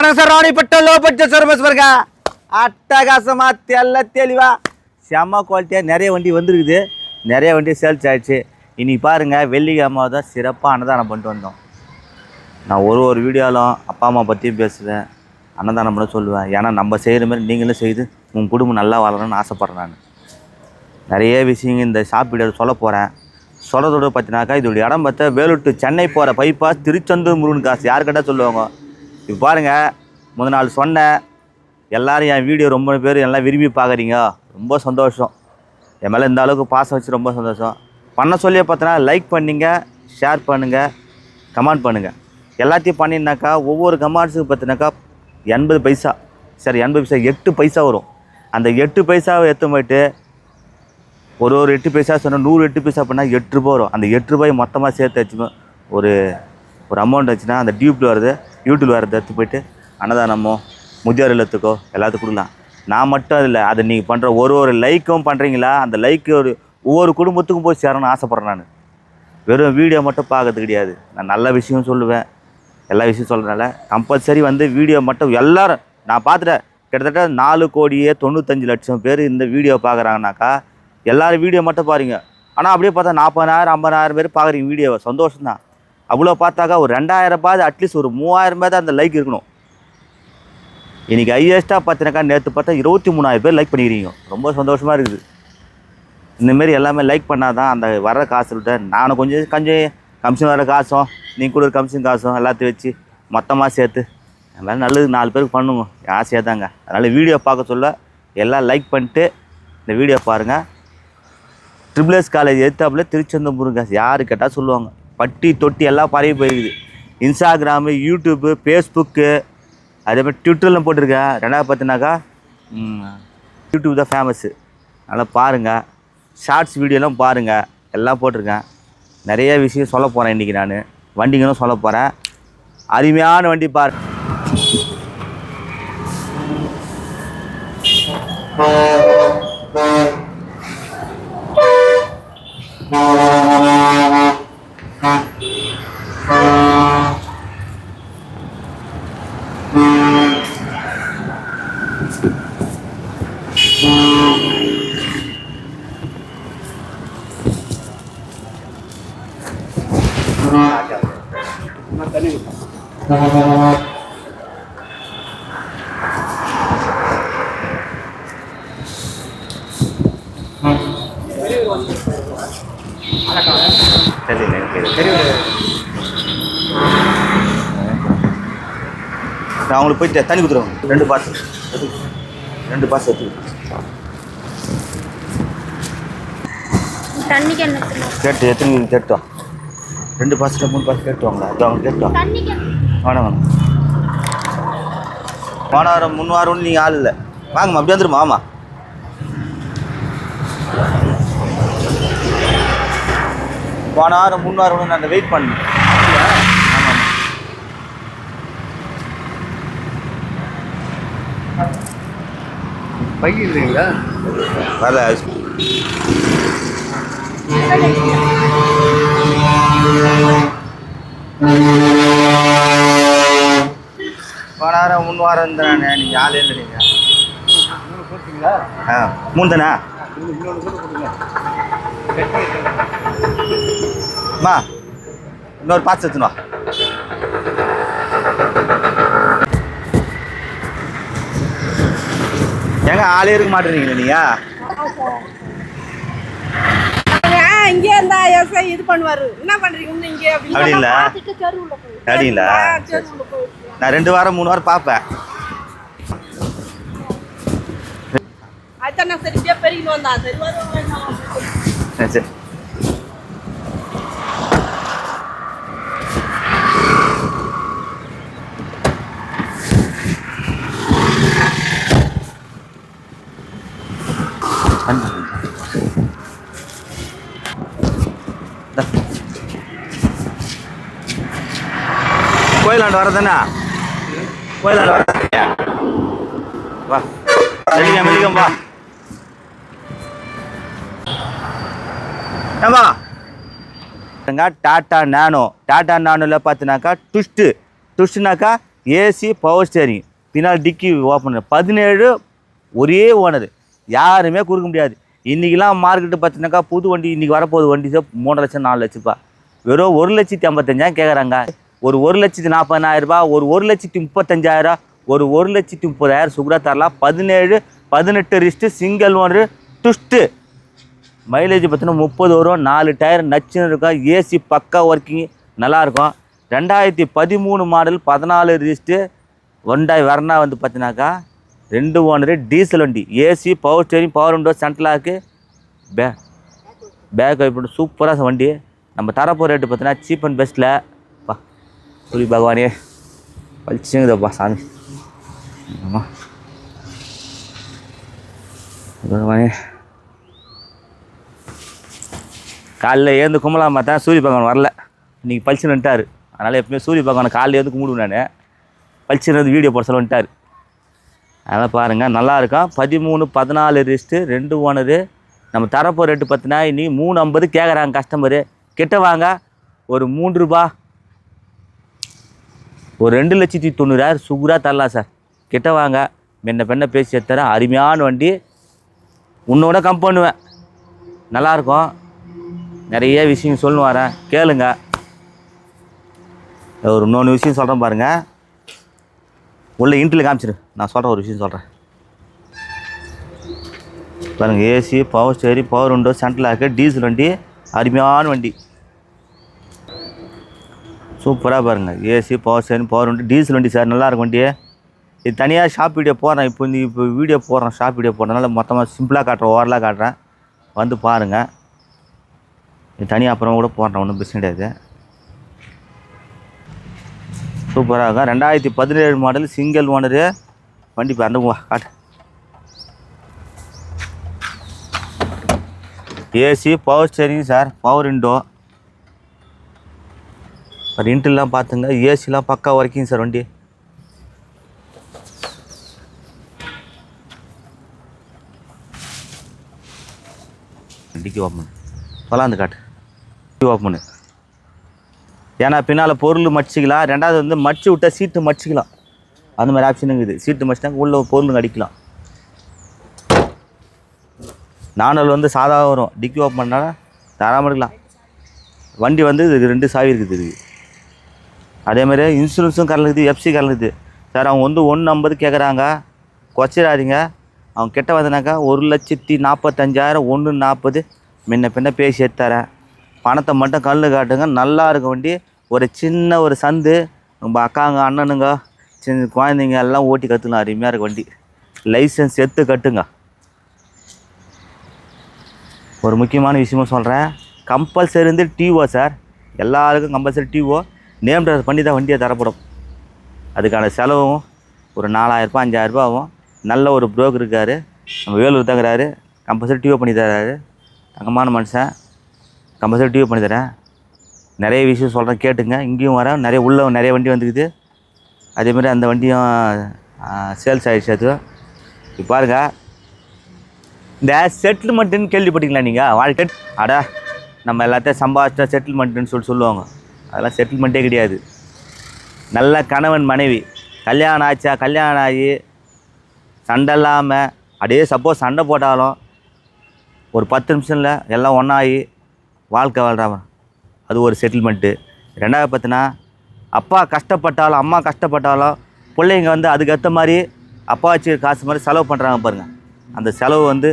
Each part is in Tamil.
வணக்கம் சார் ராணிப்பட்ட லோ அட்டகாசமா தெல்ல தெளிவா. செம்ம குவாலிட்டியாக நிறைய வண்டி வந்துருக்குது. நிறைய வண்டி சேல்ஸ் ஆயிடுச்சு. இன்றைக்கி பாருங்க வெள்ளிக்கிழமை தான் சிறப்பாக அன்னதானம் பண்ணிட்டு வந்தோம். நான் ஒரு ஒரு வீடியோவிலும் அப்பா அம்மா பற்றியும் பேசுவேன். அன்னதானம் பண்ண சொல்லுவேன். ஏன்னா நம்ம செய்கிற மாதிரி நீங்களும் செய்து உங்கள் குடும்பம் நல்லா வளரணும்னு ஆசைப்பட்றேன் நான். நிறைய விஷயங்கள் இந்த ஷாப் சொல்ல போகிறேன் சொல்கிறதோட பார்த்தினாக்கா இதோடைய இடம் பார்த்தா வேலூர் சென்னை போகிற பைப்பாஸ் திருச்செந்தூர் முருகன் காசு. யார் கேட்டால் சொல்லுவாங்க? இப்போ பாருங்கள் முத நாள் சொன்னேன் எல்லோரும் என் வீடியோ ரொம்ப பேர் எல்லாம் விரும்பி பார்க்குறீங்க ரொம்ப சந்தோஷம். என் மேலே இந்த அளவுக்கு பாசம் வச்சு ரொம்ப சந்தோஷம். பண்ண சொல்லியே பார்த்தோன்னா லைக் பண்ணுங்க ஷேர் பண்ணுங்கள் கமெண்ட் பண்ணுங்கள் எல்லாத்தையும் பண்ணினாக்கா ஒவ்வொரு கமெண்ட்ஸுக்கு பார்த்தினாக்கா எண்பது பைசா. சரி எண்பது பைசா எட்டு பைசா வரும். அந்த எட்டு பைசாவை எடுத்து போயிட்டு ஒரு ஒரு எட்டு பைசா சொன்னால் நூறு எட்டு பைசா பண்ணால் எட்டு ரூபா வரும். அந்த எட்டு ரூபாய் மொத்தமாக சேர்த்து வச்சுமே ஒரு ஒரு அமௌண்ட் வச்சுன்னா அந்த டியூப்பில் வருது. யூடியூப் வேறு எடுத்து போயிட்டு அன்னதானமோ முதியோர் இல்லத்துக்கோ எல்லாத்துக்கும் கொடுக்கலாம். நான் மட்டும் அதில் அதை நீங்கள் பண்ணுற ஒரு ஒரு லைக்கும் பண்ணுறீங்களா அந்த லைக்கு ஒரு ஒவ்வொரு குடும்பத்துக்கும் போய் சேரணும்னு ஆசைப்பட்றேன் நான். வெறும் வீடியோ மட்டும் பார்க்கறது கிடையாது. நான் நல்ல விஷயம் சொல்லுவேன். எல்லா விஷயம் சொல்கிறனால கம்பல்சரி வந்து வீடியோ மட்டும் எல்லோரும் நான் பார்த்துட்டேன். கிட்டத்தட்ட நாலு கோடியே தொண்ணூத்தஞ்சு லட்சம் பேர் இந்த வீடியோ பார்க்குறாங்கனாக்கா எல்லோரும் வீடியோ மட்டும் பாருங்க. ஆனால் அப்படியே பார்த்தா நாற்பதாயிரம் ஐம்பதாயிரம் பேர் பார்க்குறீங்க வீடியோவை சந்தோஷம் தான் அவ்வளோ பார்த்தாக்கா ஒரு ரெண்டாயிரம் அட்லீஸ்ட் ஒரு மூவாயிரம் தான் அந்த லைக் இருக்கணும். இன்றைக்கி ஹையஸ்ட்டாக பார்த்தினாக்கா நேற்று பார்த்தா இருபத்தி மூணாயிரம் பேர் லைக் பண்ணிக்கிறீங்க. ரொம்ப சந்தோஷமாக இருக்குது. இந்தமாரி எல்லாமே லைக் பண்ணால் தான் அந்த வர காசு விட்ட நானும் கொஞ்சம் கொஞ்சம் கமிஷன் வர காசும் நீங்கள் கொடுக்குற கமிஷன் காசும் எல்லாத்தையும் வச்சு மொத்தமாக சேர்த்து அதனால் நல்லது நாலு பேருக்கு பண்ணுங்க. ஆசையாக தாங்க அதனால் வீடியோ பார்க்க சொல்ல எல்லாம் லைக் பண்ணிட்டு இந்த வீடியோ பாருங்கள் ட்ரிபிள் எஸ் காலேஜ் எடுத்தாப்புல திருச்செந்தூர் முருகன் யார் கேட்டால் சொல்லுவாங்க. பட்டி தொட்டி எல்லாம் பரவி போயிருக்குது இன்ஸ்டாகிராமு யூடியூப்பு ஃபேஸ்புக்கு அதே மாதிரி ட்விட்டரில் போட்டிருக்கேன் ரெண்டாவது பார்த்தினாக்கா யூடியூப் தான் ஃபேமஸ்ஸு அதனால் பாருங்கள் ஷார்ட்ஸ் வீடியோலாம் பாருங்கள் எல்லாம் போட்டிருக்கேன். நிறைய விஷயம் சொல்ல போகிறேன் இன்றைக்கி நான். வண்டிங்களும் சொல்ல போகிறேன் அருமையான வண்டி பாரு. தெரியல எனக்கு நான் அவங்களுக்கு போயிட்டு தண்ணி கொடுத்துருவேன் ரெண்டு பாஸ் ரெண்டு பாஸ் எடுத்து தண்ணிக்கு என்ன கேட்டு எத்தனை கேட்டோம் ரெண்டு பாஸ் மூணு பாஸ் கேட்டுவாங்களா? அது அவங்க கேட்டோம் தண்ணிக்கு. என்ன? வேணாம் வேணாம் போன வாரம் முன் வாரம் நீங்கள் ஆள் இல்லை. வாங்கம்மா அப்படியே வந்துருமா ஆமாம் போன வாரம் முன் வாரம் நான் வெயிட் பண்ணேன் ஆமாம் பைக்கிறீங்களா வரல. போன வாரம் மூணு வாரம் இருந்தானே நீங்கள் ஆளே இல்லைங்க ஆ மூணு தானே இன்னொரு பார்த்து எடுத்துன்னு ஏங்க ஆளே இருக்க மாட்டேறீங்களா நீங்கள் இங்கே இருந்தா எஸ்ஐ இது பண்ணுவாரு. என்ன பண்றீங்க? இன்னும் இங்கே அப்படி அப்படி இல்லை. உள்ள போயிட்டு. நான் ரெண்டு வாரம் மூணு வாரம் பார்ப்பேன். அதான் நான் சரி பெருகிட்டு வந்தா. சரி சரி சரி. கோயிலாண்டு வரதானே கோயிலாண்டு வர வா. மெல்லிகம் மெல்லிகம் வா. ஏம்பா டாட்டா நானோ. டாட்டா நானோவில் பார்த்தினாக்கா ட்விஸ்ட்டு ட்விஸ்ட்னாக்கா ஏசி பவர் ஸ்டேரிங் பின்னால் டிக்கி ஓப்பன் பதினேழு ஒரே ஓனது யாருமே கொடுக்க முடியாது. இன்றைக்கெலாம் மார்க்கெட்டு பார்த்தீங்கன்னாக்கா புது வண்டி இன்றைக்கி வரப்போகுது. வண்டி சார் மூணு லட்சம் நாலு லட்சப்பா வெறும் ஒரு லட்சத்தி ஐம்பத்தஞ்சாயிரம் கேட்குறாங்க ஒரு ஒரு லட்சத்து நாற்பதாயிரரூபா ஒரு ஒரு லட்சத்தி முப்பத்தஞ்சாயிரரூபா ஒரு ஒரு லட்சத்தி முப்பதாயிரம் சுகுரா தரலாம் பதினேழு பதினெட்டு ரிஸ்ட்டு சிங்கிள் ஒன்று டுஸ்ட்டு மைலேஜ் பார்த்தீங்கன்னா முப்பது வரும் நாலு டயர் நச்சுன்னு இருக்கும். ஏசி பக்கா ஒர்க்கிங் நல்லாயிருக்கும். ரெண்டாயிரத்தி பதிமூணு மாடல் பதினாலு ரிஸ்ட்டு ஒண்டாய் வரணா வந்து பார்த்தீங்கன்னாக்கா ரெண்டு ஓனரு டீசல் வண்டி. AC power steering power window central lock பே பேக் வைப்பு சூப்பராக வண்டி. நம்ம தரப்போ ரேட்டு பார்த்தீங்கன்னா சீப் அண்ட் பெஸ்ட்டில் சூரிய பகவானே பழிச்சுங்கதப்பா சாமி ஆமாம் பகவானே காலைல ஏந்து கும்பலாம் பார்த்தா சூரிய பகவான் வரல இன்றைக்கி பளிச்சுன்னு வந்துட்டார் அதனால் எப்பவுமே சூரிய பகவானை காலையில் ஏந்து கும்பிடுவேன் நான் பழிச்சுன்னு வீடியோ போட சொல்ல அதெல்லாம் பாருங்கள் நல்லா இருக்கான் பதிமூணு பதினாலு ரிஸ்ட்டு ரெண்டு ஓனரு நம்ம தரப்போ ரேட்டு பார்த்தினா இன்னைக்கு மூணு ஐம்பது கேட்குறாங்க கஸ்டமரு கிட்ட வாங்க ஒரு மூன்று ரூபா ஒரு ரெண்டு லட்சத்தி தொண்ணூறாயிரம் சுகுராக தரலாம் சார். கிட்ட வாங்க. மென்ன பெண்ணை பேசி எடுத்துறேன். அருமையான வண்டி. உன்னோட கம் பண்ணுவேன். நல்லாயிருக்கும் நிறைய விஷயம் சொல்லணும் வரேன். கேளுங்க. ஒரு இன்னொன்று விஷயம் சொல்கிறேன் பாருங்கள் உள்ள இன்ட்ரில் காமிச்சிரு. நான் சொல்கிறேன் ஒரு விஷயம் சொல்கிறேன் பாருங்கள் AC power steering power window central lock diesel வண்டி. அருமையான வண்டி. சூப்பராக பாருங்கள் ஏசி பவர் ஸ்டேரிங் பவர் வண்டி டீசல் வண்டி சார் நல்லா இருக்கும் வண்டி இது தனியாக ஷாப் வீடியோ போடுறேன். இப்போ இந்த இப்போ வீடியோ போடுறேன் ஷாப் வீடியோ போடுறதுனால மொத்தமாக சிம்பிளாக காட்டுறேன் ஓரலாக காட்டுறேன். வந்து பாருங்கள் இது தனியாக அப்புறம் கூட போடுறேன் ஒன்றும் பிரச்சனை கிடையாது. சூப்பராக இருக்கும். ரெண்டாயிரத்தி பதினேழு மாடல் சிங்கிள் ஓனரு வண்டி அந்த காட்டு. AC power steering sir power window sir இன்ட்ரெலாம் பார்த்துங்க ஏசிலாம் பக்கா வரைக்கும் சார் வண்டி. டிக்கி ஓப்பன் சொல்லாந்து காட்டு. டிக்கி ஓப்பன் ஏன்னா பின்னால் பொருள் மடிச்சிக்கலாம். ரெண்டாவது வந்து மடிச்சு விட்டால் சீட்டு மடிச்சிக்கலாம். அந்த மாதிரி ஆப்ஷன் இருக்குது. சீட்டு மடிச்சிட்டாங்க உள்ள பொருளுங்க அடிக்கலாம். நானல் வந்து சாதா வரும். டிக்கி ஓப்பன் பண்ணால் தராமல் இருக்கலாம் வண்டி வந்து இதுக்கு ரெண்டு சாவி இருக்குது இதுக்கு அதே மாதிரி இன்சூரன்ஸும் கலந்துக்குது எஃப்சி கலந்துக்குது சார் அவங்க வந்து ஒன்று ஐம்பது கேட்குறாங்க குறைச்சிடாதீங்க அவங்க கிட்ட வந்தனாக்கா ஒரு லட்சத்தி நாற்பத்தஞ்சாயிரம் ஒன்று நாற்பது முன்ன பின்ன பேசி எடுத்துறேன் பணத்தை மட்டும் கல் காட்டுங்க. நல்லா இருக்க வண்டி ஒரு சின்ன ஒரு சந்து. நம்ம அக்காங்க அண்ணனுங்க சின்ன குழந்தைங்க எல்லாம் ஓட்டி கற்றுக்கலாம் அருமையாக இருக்க வண்டி. லைசன்ஸ் எடுத்து கட்டுங்க. ஒரு முக்கியமான விஷயமும் சொல்கிறேன் கம்பல்சரி வந்து டிஓ சார் எல்லாருக்கும் கம்பல்சரி டிஓ நேம் டிரைவர் பண்ணி தான் வண்டியை தரப்படும். அதுக்கான செலவும் ஒரு நாலாயிரரூபா அஞ்சாயிரரூபா ஆகும். நல்ல ஒரு புரோக்கர் இருக்கார். நம்ம வேலூர் தங்குறாரு கம்பல்சரி டியூ பண்ணி தர்றாரு. தங்கமான மனுஷன். கம்பல்சரி டியூ பண்ணி தரேன் நிறைய விஷயம் சொல்கிறேன் கேட்டுங்க. இங்கேயும் வரேன். நிறைய உள்ள நிறைய வண்டி வந்துக்குது. அதேமாதிரி அந்த வண்டியும் சேல்ஸ் ஆகிடுச்சு அது. இப்போ பாருங்கள் இந்த செட்டில்மெண்ட்டுன்னு கேள்விப்பட்டீங்களா நீங்கள் வாழ்க்கை அட நம்ம எல்லாத்தையும் சம்பாதிச்சா செட்டில்மெண்ட்டுன்னு சொல்லி சொல்லுவாங்க. அதெல்லாம் செட்டில்மெண்ட்டே கிடையாது. நல்ல கணவன் மனைவி. கல்யாணம் ஆச்சா கல்யாணம் ஆகி சண்டை இல்லாமல் அப்படியே சப்போஸ் சண்டை போட்டாலும் ஒரு பத்து நிமிஷத்தில் எல்லாம் ஒன்றாகி வாழ்க்கை வாழ்கிறவன் அது ஒரு செட்டில்மெண்ட்டு ரெண்டாவது பார்த்தினா அப்பா கஷ்டப்பட்டாலும் அம்மா கஷ்டப்பட்டாலும் பிள்ளைங்க வந்து அதுக்கேற்ற மாதிரி அப்பா வச்சு காசு மாதிரி செலவு பண்ணுறாங்க பாருங்கள் அந்த செலவு வந்து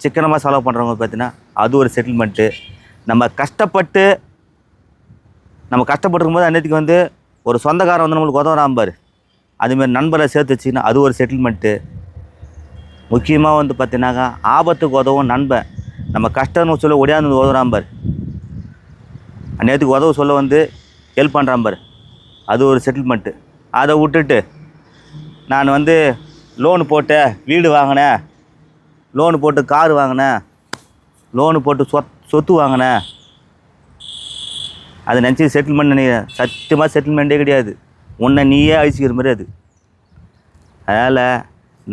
சிக்கனமாக செலவு பண்ணுறவங்க பார்த்தீங்கன்னா அது ஒரு செட்டில்மெண்ட்டு நம்ம கஷ்டப்பட்டு நம்ம கஷ்டப்பட்டுருக்கும் போது அன்னைக்கு வந்து ஒரு சொந்தக்காரன் வந்து நம்மளுக்கு உதவுறான் பாரு. அதுமாரி நண்பரை சேர்த்து வச்சிங்கன்னா அது ஒரு செட்டில்மெண்ட்டு முக்கியமாக வந்து பார்த்தீங்கன்னாக்கா ஆபத்துக்கு உதவும் நண்பன். நம்ம கஷ்டம்னு சொல்ல ஒடியாந்து வந்து உதவுறான் பாரு. நேற்றுக்கு உதவு சொல்ல வந்து ஹெல்ப் பண்ணுறான் பாரு. அது ஒரு செட்டில்மெண்ட்டு அதை விட்டுட்டு நான் வந்து லோனு போட்டேன் வீடு வாங்கினேன். லோனு போட்டு கார் வாங்கினேன். லோனு போட்டு சொத் சொத்து வாங்கினேன். அதை நினச்சி செட்டில்மெண்ட் நினைக்கிறேன் சத்தியமாக செட்டில்மெண்ட்டே கிடையாது. உன்னை நீயே அழிச்சிக்கிற மாதிரி அது. அதனால்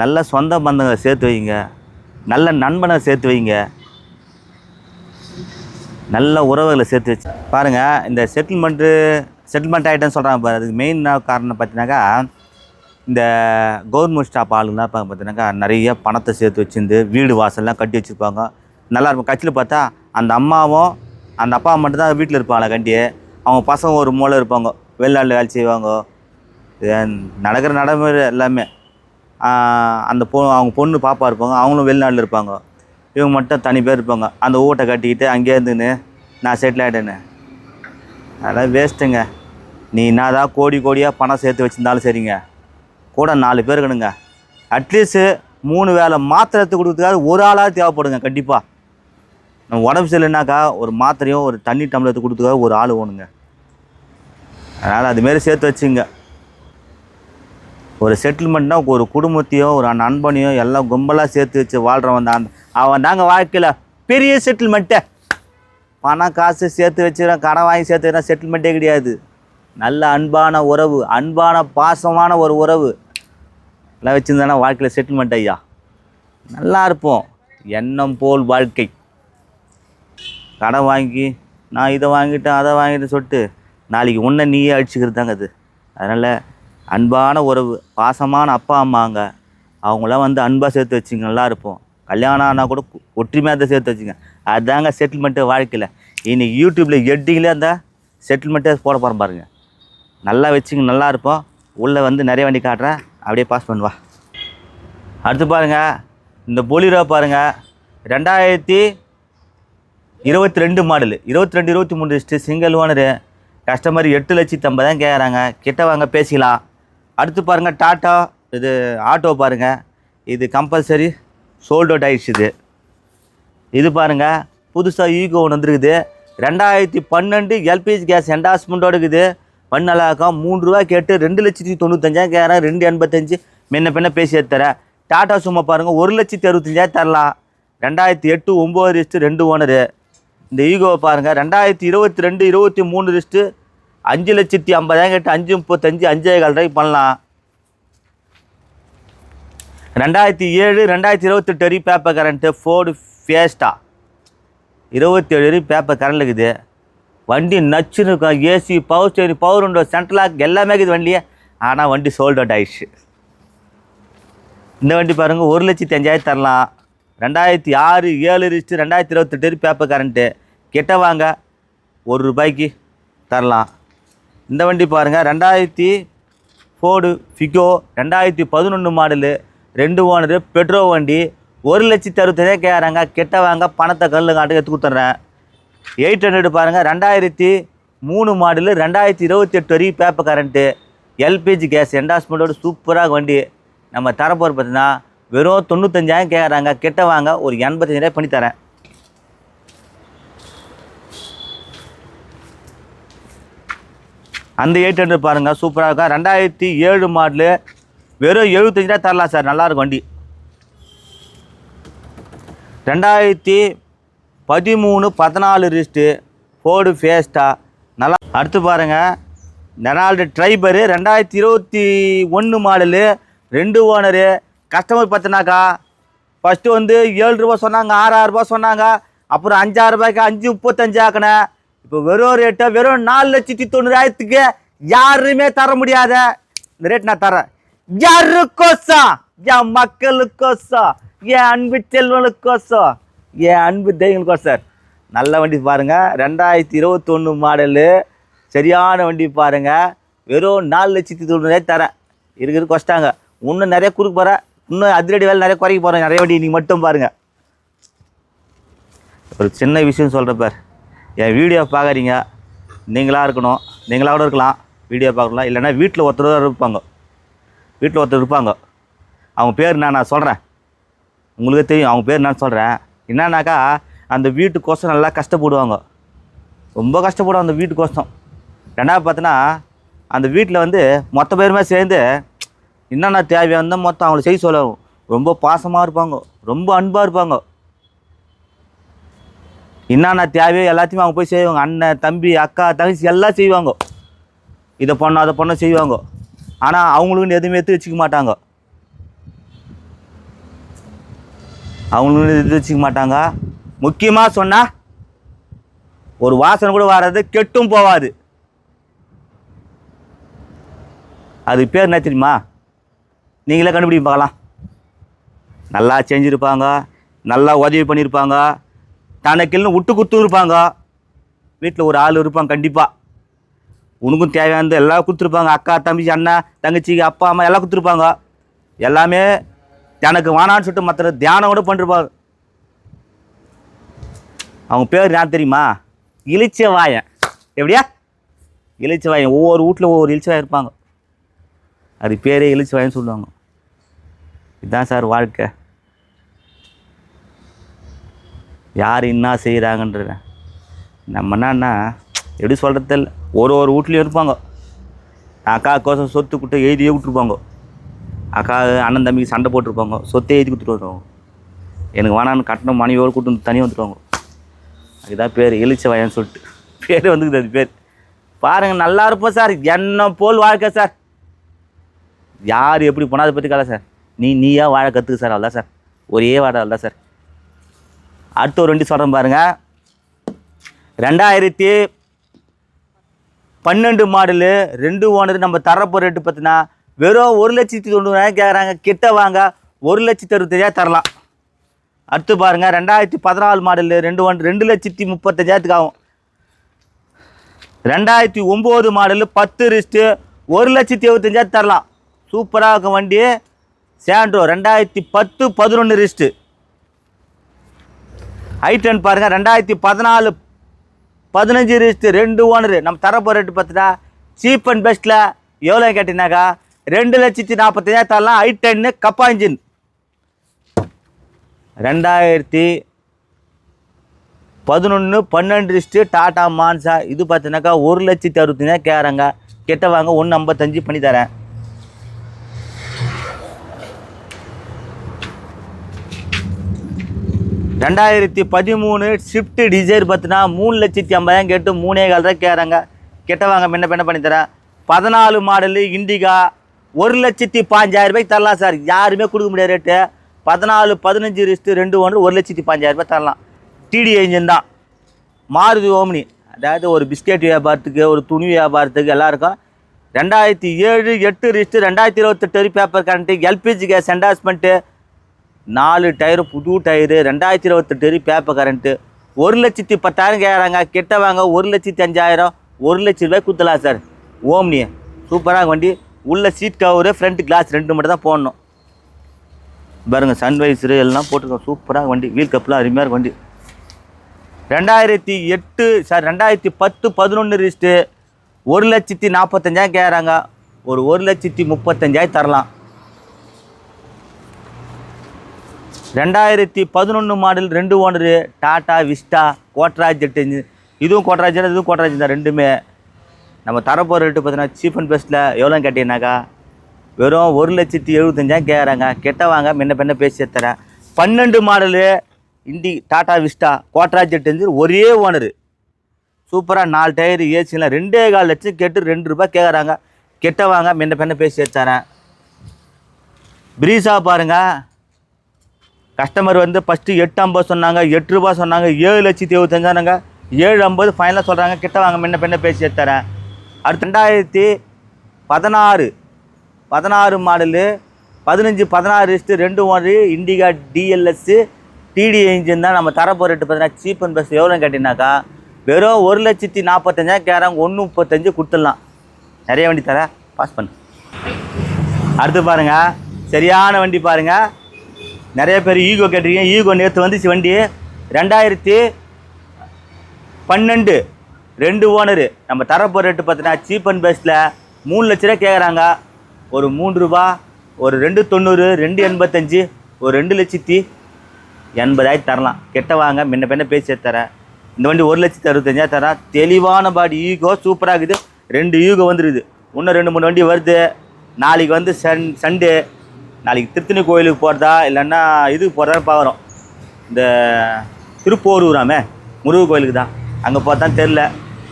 நல்ல சொந்த பந்தங்களை சேர்த்து வைங்க. நல்ல நண்பனை சேர்த்து வைங்க. நல்ல உறவுகளை சேர்த்து வச்சு. பாருங்கள் இந்த செட்டில்மெண்ட்டு செட்டில்மெண்ட் ஆகிட்டேன்னு சொல்கிறாங்க பாரு. அதுக்கு மெயின் காரணம் பார்த்தீங்கன்னாக்கா இந்த கவர்மெண்ட் ஸ்டாப் ஆளுங்கலாம் பார்க்க பார்த்தீங்கன்னாக்கா நிறைய பணத்தை சேர்த்து வச்சுருந்து வீடு வாசல்லாம் கட்டி வச்சுருப்பாங்க. நல்லா இருக்கும். கட்சியில் பார்த்தா அந்த அம்மாவும் அந்த அப்பா மட்டும்தான் வீட்டில் இருப்பாங்களா கண்டி? அவங்க பசங்க ஒரு மூளை இருப்பாங்க. வெளிநாட்டில் வேலை செய்வாங்க. நடக்கிற நடைமுறை எல்லாமே. அந்த பொ அவங்க பொண்ணு பாப்பா இருப்பாங்க. அவங்களும் வெளிநாட்டில் இருப்பாங்க. இவங்க மட்டும் தனி பேர் இருப்பாங்க. அந்த ஊட்டை கட்டிக்கிட்டு அங்கேயே இருந்துன்னு நான் செட்டில் ஆகிட்டேன்னு அதெல்லாம் வேஸ்ட்டுங்க நீ என்னதான் கோடி கோடியாக பணம் சேர்த்து வச்சுருந்தாலும் சரிங்க. கூட நாலு பேர் இருக்கணுங்க. அட்லீஸ்ட்டு மூணு வேலை மாத்திரை எடுத்து ஒரு ஆளாக தேவைப்படுங்க. கண்டிப்பாக நம்ம உடம்பு சரியில்லைனாக்கா ஒரு மாத்திரையும் ஒரு தண்ணி டம்ளர் எடுத்து கொடுத்துக்காக ஒரு ஆள் வேணுங்க. அதனால் அதுமாரி சேர்த்து வச்சுங்க. ஒரு செட்டில்மெண்ட்னா ஒரு குடும்பத்தையோ ஒரு நண்பனையோ எல்லாம் கும்பலாக சேர்த்து வச்சு வாழ்கிறவன் தான். அவன் தாங்க வாழ்க்கையில் பெரிய செட்டில்மெண்ட்டே பணம் காசு சேர்த்து வச்சுக்கிறேன் கடன் வாங்கி சேர்த்துக்கிறேன் செட்டில்மெண்ட்டே கிடையாது. நல்ல அன்பான உறவு அன்பான பாசமான ஒரு உறவு. எல்லாம் வச்சுருந்தானா வாழ்க்கையில் செட்டில்மெண்ட் ஐயா? நல்லா இருப்போம். எண்ணம் போல் வாழ்க்கை. கடன் வாங்கி நான் இதை வாங்கிட்டேன் அதை வாங்கிட்டேன் சொல்லிட்டு நாளைக்கு உன்னை நீயே அழிச்சிக்கிறது தாங்க அது. அதனால் அன்பான உறவு பாசமான அப்பா அம்மாங்க. அவங்களாம் வந்து அன்பாக சேர்த்து வச்சுங்க நல்லா இருப்போம். கல்யாணம் ஆனால் கூட ஒற்றுமையாக தான் சேர்த்து வச்சுங்க. அதுதாங்க செட்டில்மெண்ட்டு வாழ்க்கையில். இன்னைக்கு யூடியூப்பில் எட்டிங்களே அந்த செட்டில்மெண்ட்டே போட போகிறோம் பாருங்க. நல்லா வச்சுங்க நல்லா இருப்போம். உள்ளே வந்து நிறைய வண்டி காட்டுறேன். அப்படியே பாஸ் பண்ணுவா அடுத்து பாருங்க இந்த பொலிரோ பாருங்கள் ரெண்டாயிரத்தி இருபத்தி ரெண்டு மாடலு. இருபத்தி ரெண்டு இருபத்தி மூணு லிஸ்ட்டு சிங்கிள் ஓனரு கஸ்டமர் எட்டு லட்சத்தி ஐம்பது தான் கேட்குறாங்க கிட்ட வாங்க பேசிக்கலாம். அடுத்து பாருங்கள் டாட்டா இது ஆட்டோ பாருங்கள் இது கம்பல்சரி சோல்ட் அவுட் ஆயிடுச்சு இது இது பாருங்கள் புதுசாக ஈகோ ஒன்று வந்துருக்குது. ரெண்டாயிரத்தி பன்னெண்டு எல்பிஜி கேஸ் என்டாஸ்மெண்ட்டோடு இருக்குது. பண்ணலாக்கம் மூணு ரூபா கேட்டு ரெண்டு லட்சத்தி தொண்ணூத்தஞ்சாயிரம் கேட்குறேன் ரெண்டு எண்பத்தஞ்சு. முன்ன பின்ன பேசி தரேன் டாட்டா சும்மா பாருங்கள் ஒரு லட்சத்தி அறுபத்தஞ்சாயிரம் தரலாம். ரெண்டாயிரத்தி எட்டு ஒம்பது லிஸ்ட்டு ரெண்டு ஓனரு இந்த ஈகோவை பாருங்கள் ரெண்டாயிரத்தி இருபத்தி ரெண்டு இருபத்தி மூணு லிஸ்ட்டு அஞ்சு லட்சத்தி ஐம்பதாயிரம் கிட்ட அஞ்சு முப்பத்தஞ்சு அஞ்சே கால் ரூபாய்க்கு பண்ணலாம். ரெண்டாயிரத்தி ஏழு ரெண்டாயிரத்தி இருபத்தெட்டு வரைக்கும் பேப்பர் கரண்ட்டு ஃபோர்டு ஃபேஸ்டா இருபத்தேழு வரைக்கும் பேப்பர் கரண்ட் இருக்குது. வண்டி நச்சுன்னு இருக்கும். AC power steering power window central lock எல்லாமே இருக்குது வண்டியே ஆனால் வண்டி சோல்ட் அவுட் ஆயிடுச்சு. இந்த வண்டி பாருங்கள் ஒரு லட்சத்தி அஞ்சாயிரம் தரலாம். ரெண்டாயிரத்தி ஆறு ஏழு ரிஸ்ட்டு ரெண்டாயிரத்தி இருபத்தெட்டு வரைக்கும் பேப்பர் கரண்ட்டு கிட்ட வாங்க. ஒரு ரூபாய்க்கு தரலாம். இந்த வண்டி பாருங்கள் ரெண்டாயிரத்தி ஃபோர்டு ஃபிகோ ரெண்டாயிரத்தி பதினொன்று மாடலு ரெண்டு ஓனரு பெட்ரோல் வண்டி. ஒரு லட்சத்தி அறுபத்தஞ்சே கேட்குறாங்க கெட்ட வாங்க. பணத்தை கல்லு காட்டுக்கு எடுத்து கொடுத்துட்றேன். எயிட் ஹண்ட்ரட் பாருங்கள் ரெண்டாயிரத்தி மூணு மாடலு ரெண்டாயிரத்தி இருபத்தெட்டு வரைக்கும் பேப்பர் கரண்ட்டு எல்பிஜி கேஸ் என்டாஸ்மெண்ட்டோடு சூப்பராக வண்டி. நம்ம தரப்போகிற பார்த்தீங்கன்னா வெறும் தொண்ணூத்தஞ்சாயிரம் கேட்குறாங்க கெட்ட வாங்க ஒரு எண்பத்தஞ்சாயிரம் பண்ணி தரேன் அந்த எயிட் ஹண்ட்ரட் பாருங்கள் சூப்பராக இருக்கும் ரெண்டாயிரத்தி ஏழு மாடலு வெறும் எழுபத்தஞ்சு ரூபா தரலாம் சார். நல்லாயிருக்கும் வண்டி. ரெண்டாயிரத்தி பதிமூணு பதினாலு ரிஸ்ட்டு ஃபோர்டு ஃபேஸ்டா நல்லா அடுத்து பாருங்கள் நெனால்டு ட்ரைபரு ரெண்டாயிரத்தி இருபத்தி ஒன்று மாடலு ரெண்டு ஓனரு கஸ்டமர் பார்த்தினாக்கா ஃபஸ்ட்டு வந்து ஏழு ரூபா சொன்னாங்க ஆறாயிரம் ரூபாய் சொன்னாங்க அப்புறம் அஞ்சாயிரம் ரூபாய்க்கு அஞ்சு முப்பத்தஞ்சு ஆக்கினேன் இப்போ வெறும் ரேட்டை வெறும் நாலு லட்சத்தி தொண்ணூறாயிரத்துக்கு யாருமே தர முடியாத இந்த ரேட் நான் தரேன் யாருக்கோசம் என் மக்களுக்கோசம் என் அன்பு செல்வனுக்கோசம் என் அன்பு தெய்வங்களுக்கோசம் நல்ல வண்டி பாருங்கள் ரெண்டாயிரத்தி இருபத்தொன்று மாடலு சரியான வண்டி பாருங்கள் வெறும் நாலு லட்சத்தி தொண்ணூறாயிரம் தரேன் இருக்கிறது கொஸ்டாங்க இன்னும் நிறைய குறுக்கு போகிறேன் இன்னும் அதிரடி வேலை நிறைய குறைக்க போகிறேன் நிறைய வண்டி நீங்கள் மட்டும் பாருங்கள் ஒரு சின்ன விஷயம் சொல்கிறேன் பார். என் வீடியோ பார்க்குறீங்க நீங்களாக இருக்கணும். நீங்களாக கூட இருக்கலாம். வீடியோ பார்க்கலாம். இல்லைன்னா வீட்டில் ஒருத்தர் தான் இருப்பாங்க. வீட்டில் ஒருத்தர் இருப்பாங்க. அவங்க பேர் நான் நான் சொல்கிறேன் உங்களுக்கு தெரியும். அவங்க பேர் நான் சொல்கிறேன் என்னன்னாக்கா அந்த வீட்டுக்கோசம் நல்லா கஷ்டப்படுவாங்க. ரொம்ப கஷ்டப்படும் அந்த வீட்டுக்கோசம் ரெண்டாவது பார்த்தோன்னா அந்த வீட்டில் வந்து மொத்த பேருமே சேர்ந்து என்னென்ன தேவையாக இருந்தால் மொத்தம் அவங்கள செய்ய சொல்ல ரொம்ப பாசமாக இருப்பாங்க. ரொம்ப அன்பாக இருப்பாங்க. என்னென்ன தேவையோ எல்லாத்தையுமே அவங்க போய் செய்வாங்க. அண்ணன் தம்பி அக்கா தங்கச்சி எல்லாம் செய்வாங்க. இதை பண்ண அதை பண்ண செய்வாங்க. ஆனால் அவங்களுக்குன்னு எதுவுமே எடுத்து வச்சுக்க மாட்டாங்க. அவங்களுக்குன்னு எடுத்து வச்சுக்க மாட்டாங்க. முக்கியமாக சொன்னால் ஒரு வாசனை கூட வராது கெட்டும் போகாது அதுக்கு பேர் என்ன தெரியுமா? நீங்களே கண்டுபிடிப்பு பார்க்கலாம் நல்லா செஞ்சுருப்பாங்க நல்லா உதவி பண்ணியிருப்பாங்க தனக்குன்னு விட்டு கொடுத்து இருப்பாங்க. வீட்டில் ஒரு ஆள் இருப்பாங்க கண்டிப்பாக உனக்கும் தேவையானது எல்லாம் கொடுத்துருப்பாங்க. அக்கா தம்பி அண்ணன் தங்கச்சிக்கு அப்பா அம்மா எல்லாம் கொடுத்துருப்பாங்க. எல்லாமே எனக்கு வேணான்னு சொல்லிட்டு மற்ற தியானம் கூட பண்ணிருப்பாங்க. அவங்க பேர் நான் தெரியுமா? இளிச்ச வாயன் எப்படியா? இளிச்ச வாயன் ஒவ்வொரு வீட்டில் ஒவ்வொரு இளிச்ச வாயன் இருப்பாங்க. அது பேரே இளிச்ச வாயன்னு சொல்லுவாங்க. இதுதான் சார் வாழ்க்கை. யார் என்ன செய்கிறாங்கன்றத நம்ம என்னன்னா எப்படி சொல்கிறது இல்லை ஒரு ஒரு வீட்லேயும் இருப்பாங்க. அக்கா கோசம் சொத்து குட்டை எழுதியே விட்ருப்பாங்க அக்கா அண்ணன் தம்பிக்கு சண்டை போட்டிருப்பாங்க. சொத்தை எழுதி கொடுத்துட்டு வருவாங்க எனக்கு வேணான்னு கட்டணம் மனைவியோடு கூட்டு வந்து தனியாக வந்துடுவாங்க அதுதான் பேர் எழுச்ச வயன்னு சொல்லிட்டு. பேர் வந்துக்குது அது பேர். பாருங்கள் நல்லா இருப்போம் சார். என்ன போல் வாழ்க்கை சார். யார் எப்படி போனால் அதை பற்றி கதை சார். நீ நீயா வாழ கற்றுக்கு சார் அவ்வளோதான் சார். ஒரே வாட அவ்வளோதான் சார். அடுத்த ஒரு வண்டி சொல்கிறேன் பாருங்கள் ரெண்டாயிரத்தி பன்னெண்டு மாடலு ரெண்டு ஓனர் நம்ம தரப்போ ரேட்டு பார்த்தீங்கன்னா வெறும் ஒரு லட்சத்தி தொண்ணூறாயிரம் கேட்குறாங்க கிட்ட வாங்க ஒரு லட்சத்தி அறுபத்தஞ்சாயிரம் தரலாம். அடுத்து பாருங்கள் ரெண்டாயிரத்தி பதினாலு மாடலு ரெண்டு ஒன் ரெண்டு லட்சத்தி முப்பத்தஞ்சாயிரத்துக்கு ஆகும். ரெண்டாயிரத்தி ஒம்பது மாடலு பத்து ரிஸ்ட்டு ஒரு லட்சத்தி எழுபத்தஞ்சாயிரத்து தரலாம். சூப்பராக இருக்கும் வண்டி. சேண்ட்ரோ ரெண்டாயிரத்தி பத்து பதினொன்று ரிஸ்ட்டு ஐட்டன் பாருங்கள் ரெண்டாயிரத்தி பதினாலு பதினஞ்சு ரிஸ்ட்டு ரெண்டு ஓனரு நம்ம தரப்போ ரேட்டு பார்த்துட்டா சீப் அண்ட் பெஸ்ட்டில் எவ்வளோ கேட்டிங்கனாக்கா ரெண்டு லட்சத்தி நாற்பத்தஞ்சாயிரம் தரலாம் ஐ டென்னு கப்பா இன்ஜின் ரெண்டாயிரத்தி பதினொன்று பன்னெண்டு ரிஸ்ட்டு டாட்டா மான்சா. இது பார்த்தீங்கன்னாக்கா ஒரு லட்சத்தி அறுபத்தஞ்சாயிரம் கேட்குறாங்க கிட்ட வாங்க ஒன்று ஐம்பத்தஞ்சு பண்ணி தரேன். ரெண்டாயிரத்தி பதிமூணு ஷிஃப்ட் டிசைர் பார்த்தினா மூணு லட்சத்தி ஐம்பதாயிரம் கேட்டு மூணே கால் தான் கேட்குறாங்க. கெட்டவாங்க முன்ன பின்ன பண்ணி தரேன். பதினாலு மாடலு இண்டிகா ஒரு லட்சத்தி பாஞ்சாயிரம் ரூபாய்க்கு தரலாம் சார். யாருமே கொடுக்க முடியாத ரேட்டு பதினாலு பதினஞ்சு ரிஸ்ட்டு ரெண்டு ஒன்று ஒரு லட்சத்தி பாஞ்சாயிரம் ரூபாய் தரலாம். டிடி இன்ஜின் தான். மாருதி ஓம்னி. அதாவது ஒரு பிஸ்கெட் வியாபாரத்துக்கு ஒரு துணி வியாபாரத்துக்கு எல்லாருக்கும் ரெண்டாயிரத்தி ஏழு எட்டு ரிஸ்ட்டு ரெண்டாயிரத்தி இருபத்தெட்டு paper current LPG gas endorsement நாலு டயரு புது டயரு ரெண்டாயிரத்தி இருபத்தெட்டு பேப்பர் கரண்ட்டு ஒரு லட்சத்தி பத்தாயிரம் கேட்குறாங்க கிட்ட வாங்க ஒரு லட்சத்தி அஞ்சாயிரம் ஒரு லட்ச ரூபாய் குத்தலாம் சார். ஓம்னி சூப்பராக வண்டி. உள்ள சீட் கவரு ஃப்ரண்ட் கிளாஸ் ரெண்டு மட்டும் தான் போடணும். பாருங்கள் சன்வைசரு எல்லாம் போட்டிருக்கோம். சூப்பராக வண்டி. வீல் கப்லாம் அருமையாக இருக்கும் வண்டி. ரெண்டாயிரத்தி எட்டு சார் ரெண்டாயிரத்தி பத்து பதினொன்று ரிஸ்ட்டு ஒரு லட்சத்தி நாற்பத்தஞ்சாயிரம் கேட்குறாங்க ஒரு ஒரு லட்சத்தி முப்பத்தஞ்சாயிரம் தரலாம். ரெண்டாயிரத்தி பதினொன்று மாடல் ரெண்டு owner Tata Vista quadrajet engine இதுவும் கோட்ராஜ் இதுவும் கோட்ராஜ் தான் ரெண்டுமே. நம்ம தரப்போகிற ரேட்டு பார்த்தீங்கன்னா சீப் அண்ட் பெஸ்ட்டில் எவ்வளோன்னு கேட்டீங்கன்னாக்கா வெறும் ஒரு லட்சத்தி எழுபத்தஞ்சாயிரம் கேட்குறாங்க கெட்ட வாங்க முன்ன பின்ன பேசி தரேன். பன்னெண்டு மாடலு இண்டி டாடா விஸ்டா கோட்ராஜ் ஜெட் இன்ஜின் ஒரே ஓனரு. சூப்பராக நாலு டயர் ஏசிலாம் ரெண்டே கால் லட்சம் கேட்டு ரெண்டு ரூபாய் கேட்குறாங்க கெட்ட வாங்க முன்ன பின்ன பேசி தரேன். ப்ரீஸா பாருங்கள் கஸ்டமர் வந்து ஃபஸ்ட்டு எட்டு ஐம்பது சொன்னாங்க எட்டு ரூபா சொன்னாங்க ஏழு லட்சத்தி இருபத்தஞ்சானாங்க ஏழு ஐம்பது ஃபைனலாக சொல்கிறாங்க கிட்ட வாங்க முன்ன பின்ன பேசி தரேன் அடுத்து ரெண்டாயிரத்தி பதினாறு பதினாறு மாடலு பதினஞ்சு பதினாறு ரிஸ்ட்டு ரெண்டு owner Indica DLS DT engine தான் நம்ம தரப்போ ரேட்டு பார்த்தீங்கன்னா சீப் அண்ட் பெஸ்ட் எவ்வளோன்னு கேட்டிங்கனாக்கா வெறும் ஒரு லட்சத்தி நாற்பத்தஞ்சாயிரம் கேட்குறாங்க ஒன்று முப்பத்தஞ்சு கொடுத்துடலாம். நிறைய வண்டி தரேன். பாஸ் பண்ணு. அடுத்து பாருங்கள் சரியான வண்டி பாருங்கள் நிறைய பேர் ஈகோ கேட்டிருக்கீங்க. ஈகோ நேற்று வந்துச்சு வண்டி. ரெண்டாயிரத்தி பன்னெண்டு ரெண்டு ஓனரு. நம்ம தரப்போ ரேட்டு பார்த்தீங்கன்னா சீப் அண்ட் பெஸ்ட்டில் மூணு லட்ச ரூபா கேட்குறாங்க ஒரு மூணு ரூபா ஒரு ரெண்டு தொண்ணூறு ரெண்டு எண்பத்தஞ்சு ஒரு ரெண்டு லட்சத்தி எண்பதாயிரம் தரலாம். கெட்ட வாங்க முன்ன பின்ன பேசி தரேன் இந்த வண்டி ஒரு லட்சத்தி அறுபத்தஞ்சாயிரம் தரேன். தெளிவான பாடி ஈகோ சூப்பராக இருக்குது. ரெண்டு ஈகோ வந்துருக்குது. இன்னும் ரெண்டு மூணு வண்டி வருது. நாளைக்கு வந்து சன் சண்டே நாளைக்கு திருத்தணி கோயிலுக்கு போகிறதா இல்லைன்னா இதுக்கு போகிறதா பார்க்குறோம். இந்த திருப்போரூராமே முருகன் கோயிலுக்கு தான். அங்கே போகிறதா தெரில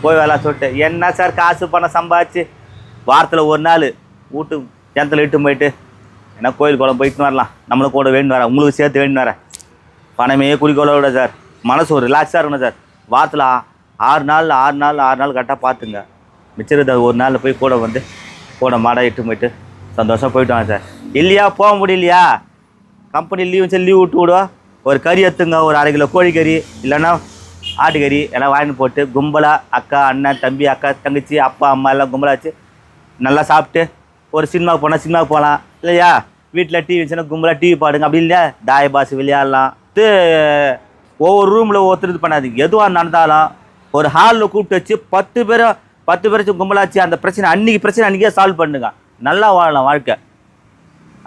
போய் வேலை சொல்லிட்டு என்ன சார் காசு பணம் சம்பாதிச்சு? வாரத்தில் ஒரு நாள் வீட்டு கிணத்துல இட்டு போயிட்டு என்ன கோயில் குளம் போயிட்டு வரலாம். நம்மளும் கூட வேணும் வரேன். உங்களுக்கு சேர்த்து வேணும் வரேன். பணமே குறிக்கோளை விட சார். மனசு ஒரு ரிலாக்ஸாக இருக்கணும் சார். வாரத்தில் ஆறு நாள் ஆறு நாள் ஆறு நாள் கரெக்டாக பார்த்துங்க. மிச்சம் ஒரு நாளில் போய் கூட வந்து கூட மாடாக இட்டு போயிட்டு சந்தோஷம் போயிட்டு வாங்க சார். இல்லையா? போக முடியலையா? கம்பெனி லீவ் வச்சு லீவ் விட்டு விடுவோம் ஒரு கறி எடுத்துங்க. ஒரு அரை கிலோ கோழிக்கறி இல்லைன்னா ஆட்டுக்கறி எல்லாம் வாங்கிட்டு போட்டு கும்பலாக அக்கா அண்ணன் தம்பி அக்கா தங்கச்சி அப்பா அம்மா எல்லாம் கும்பலாக வச்சு நல்லா சாப்பிட்டு ஒரு சினிமாவுக்கு போனால் சினிமாவுக்கு போகலாம். இல்லையா? வீட்டில் டிவி வச்சுன்னா கும்பலாக டிவி பாடுங்க. அப்படி இல்லையா? தாய பாஸ் விளையாடலாம். இது ஒவ்வொரு ரூமில் ஒருத்தர் இது பண்ணாதீங்க எதுவாக நடந்தாலும் ஒரு ஹாலில் கூப்பிட்டு வச்சு பத்து பேரும் பத்து பேரை கும்பலாச்சு அந்த பிரச்சனை அன்றைக்கி பிரச்சனை அன்றைக்கே சால்வ் பண்ணுங்க. நல்லா வாழலாம் வாழ்க்கை.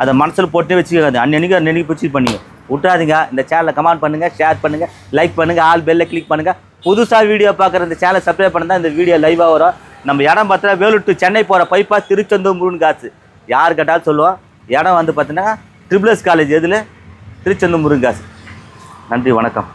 அதை மனசில் போட்டு வச்சுக்காது அன்னன்னைக்கு அன்னன்னைக்கு பிடிச்சி பண்ணிங்க விட்றாதீங்க இந்த சேனலை கமெண்ட் பண்ணுங்கள் ஷேர் பண்ணுங்கள் லைக் பண்ணுங்கள் ஆல் பெல்ல கிளிக் பண்ணுங்கள் புதுசாக வீடியோ பார்க்குற இந்த சேனலை சப்ஸ்கிரைப் பண்ண தான் இந்த வீடியோ லைவாக வரும். நம்ம இடம் பார்த்தா வேலூர் டு சென்னை போகிற பைப்பா திருச்செந்தூர் முருகன் காசு யார் கேட்டாலும் சொல்லுவோம். இடம் வந்து பார்த்தீங்கன்னா ட்ரிபிள்எஸ் காலேஜ் எதில்? திருச்செந்தூர் முருகன் காசு நன்றி வணக்கம்.